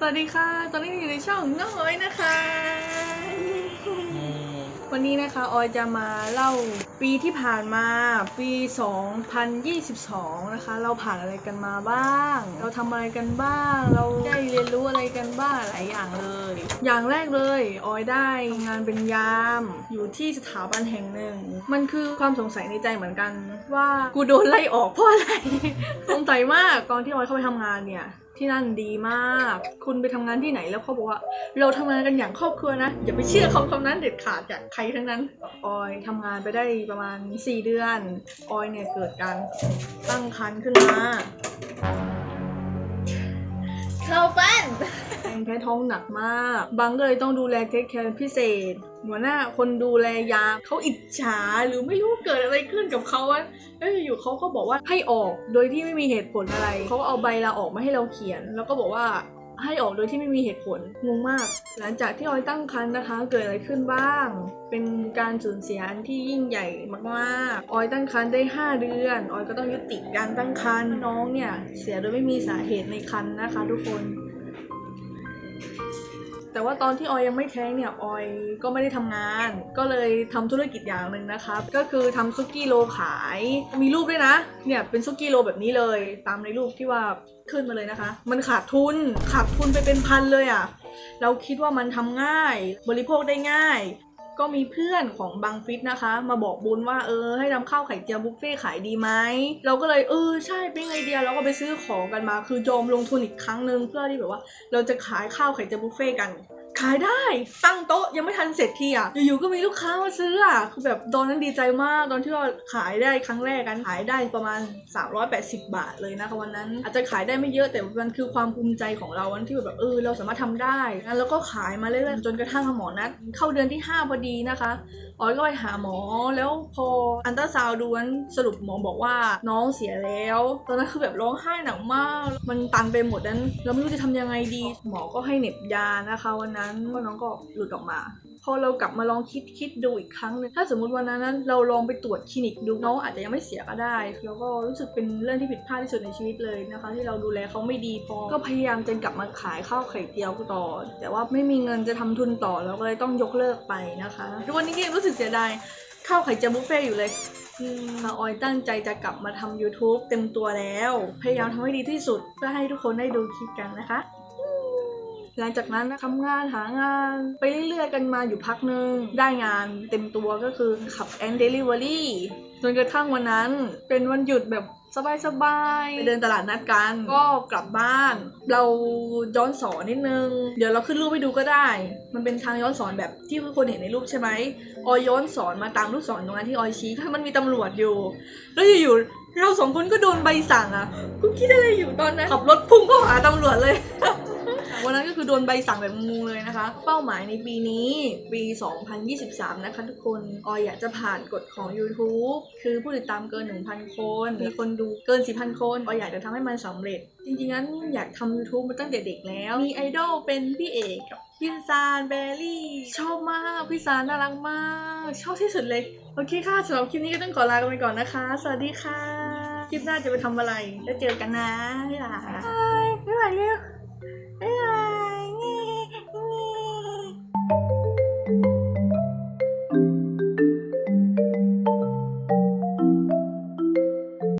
สวัสดีค่ะ ตอนนี้อยู่ในช่องน้องออยนะคะ วันนี้นะคะออยจะมาเล่าปีที่ผ่านมาปี 2022 นะคะ เราผ่านอะไรกันมาบ้าง เราทำอะไรกันบ้าง เราได้เรียนรู้อะไรกันบ้างหลายอย่างเลย อย่างแรกเลยออยได้ทำงานเป็นยามอยู่ที่สถาบันแห่งหนึ่ง มันคือความสงสัยในใจเหมือนกัน ว่ากูโดนไล่ออกเพราะอะไร สงสัยมากตอนที่ออยเข้าไปทำงานเนี่ย ที่นั่นดีมาก คุณไปทำงานที่ไหนแล้วเขาบอกว่า เราทำงานกันอย่างครอบครัวนะ อย่าไปเชื่อคำคำนั้นเด็ดขาดจากใครทั้งนั้น ออยทำงานไปได้ประมาณ 4 เดือน ออยเนี่ยเกิดการตั้งครรภ์ขึ้นมา แพ้ท้องหนักมาก บางก็เลยต้องดูแลเทคแคร์พิเศษ หัวหน้าคนดูแลยาเขาอิจฉาหรือไม่รู้เกิดอะไรขึ้นกับเขาอะแล้วอยู่เขาก็บอกว่าให้ออกโดยที่ไม่มีเหตุผลอะไร เขาก็เอาใบลาออกมาให้เราเขียน แล้วก็บอกว่าให้ออกโดยที่ไม่มีเหตุผลงงมาก หลังจากที่ออยตั้งครรภ์นะคะ เกิดอะไรขึ้นบ้าง เป็นการสูญเสียอันที่ยิ่งใหญ่มากๆ ออยตั้งครรภ์ได้ 5 เดือน ออยก็ต้องยุติการตั้งครรภ์น้องเนี่ยเสียโดยไม่มีสาเหตุในครรภ์นะคะ ทุกคน แต่ว่าตอนที่ออยยังไม่แท้งเนี่ยออยก็ไม่ได้ทำงาน ก็เลยทำธุรกิจอย่างหนึ่งนะครับ ก็คือทำซุกี้โลขาย มีรูปด้วยนะ เนี่ยเป็นซุกี้โลแบบนี้เลย ตามในรูปที่ว่าขึ้นมาเลยนะคะ มันขาดทุน ขาดทุนไปเป็นพันเลยอะ่ะ เราคิดว่ามันทำง่าย บริโภคได้ง่าย ก็มีเพื่อนของบางฟิตนะคะ มาบอกบุญว่าเออให้ทำข้าวไข่เจียวบุฟเฟ่ขายดีไหมเราก็เลยเออใช่เป็นไอเดียเราก็ไปซื้อของกันมา คือยอมลงทุนอีกครั้งหนึ่งเพื่อที่แบบว่า เราจะขายข้าวไข่เจียวบุฟเฟ่กัน ขายได้ตั้งโต๊ะยังไม่ทันเสร็จทีอะอยู่ๆก็มีลูกค้ามาซื้ออะคือแบบตอนนั้นดีใจมากตอนที่เราขายได้ครั้งแรกกันขายได้ประมาณ 380 บาทเลยนะคะวันนั้น อาจจะขายได้ไม่เยอะแต่มันคือความภูมิใจของเราวันที่แบบเออเราสามารถทำได้งั้นแล้วก็ขายมาเรื่อยๆจนกระทั่งหมอนัดเข้าเดือนที่ 5 พอดีนะคะออยก็ไปหาหมอแล้วพออันตราซาวด์ดูนั้นสรุปหมอบอกว่าน้องเสียแล้ว ตอนนั้นคือแบบร้องไห้หนักมาก มันตันไปหมดนั้นเราไม่รู้จะทำยังไงดี หมอก็ให้เหน็บยานะคะวันนั้นก็น้องก็หลุดออกมา พอเรากลับมาลองคิดคิดดูอีกครั้งหนึงถ้าสมมติวันนั้นเราลองไปตรวจคลินิกดูน้องอาจจะยังไม่เสียก็ได้ แล้วก็รู้สึกเป็นเรื่องที่ผิดพลาดที่สุดในชีวิตเลยนะคะ ที่เราดูแลเขาไม่ดีพอ ก็พยายามจะกลับมาขายข้าวไข่เจียวต่อ แต่ว่าไม่มีเงินจะทำทุนต่อเราก็เลยต้องยกเลิกไปนะคะทุกวันนี้ก็ยังรู้สึกเสียดายข้าวไข่เจียวบุฟเฟ่ต์อยู่เลยมค่ะออยตั้งใจจะกลับมาทำ YouTube เต็มตัวแล้ว พยายามทำให้ดีที่สุด เพื่อให้ทุกคนได้ดูคลิปกันนะคะ หลังจากนั้นนะทำงานหางานไปเรื่อยๆกันมาอยู่พักหนึ่งได้งานเต็มตัวก็คือขับแอนเดลิเวอรี่จนกระทั่งวันนั้นเป็นวันหยุดแบบสบายๆไปเดินตลาดนัดกัน ก็กลับบ้าน เราย้อนสอนนิดนึง เดี๋ยวเราขึ้นรูปให้ดูก็ได้ มันเป็นทางย้อนสอนแบบที่ทุกคนเห็นในรูปใช่ไหมออยย้อนสอนมาตามลูกศรตรงนั้นที่ออยชี้ถ้ามันมีตำรวจอยู่ แล้วอยู่ๆเราสองคนก็โดนใบสั่งอะคุณคิดอะไรอยู่ตอนนั้นขับรถพุ่งเข้าหาตำรวจเลย วันนั้นก็คือโดนใบสั่งแบบงงเลยนะคะ เป้าหมายในปีนี้ปี 2023 นะคะทุกคนออยอยากจะผ่านกฎของ YouTube คือผู้ติดตามเกิน 1,000 คน มีคนดูเกิน 4,000 คนออยอยากจะทำให้มันสำเร็จ จริงๆงั้นอยากทำ YouTube มาตั้งแต่เด็กแล้ว มีไอดอลเป็นพี่เอกกับพี่ซานแบลลี่ ชอบมากพี่ซานน่ารักมาก ชอบที่สุดเลย โอเคค่ะสำหรับคลิปนี้ก็ต้องขอลากันไปก่อนนะคะ สวัสดีค่ะ คลิปหน้าจะไปทำอะไร แล้วเจอกันนะบ๊ายบายบ๊ายบายเร็วบ๊ายบ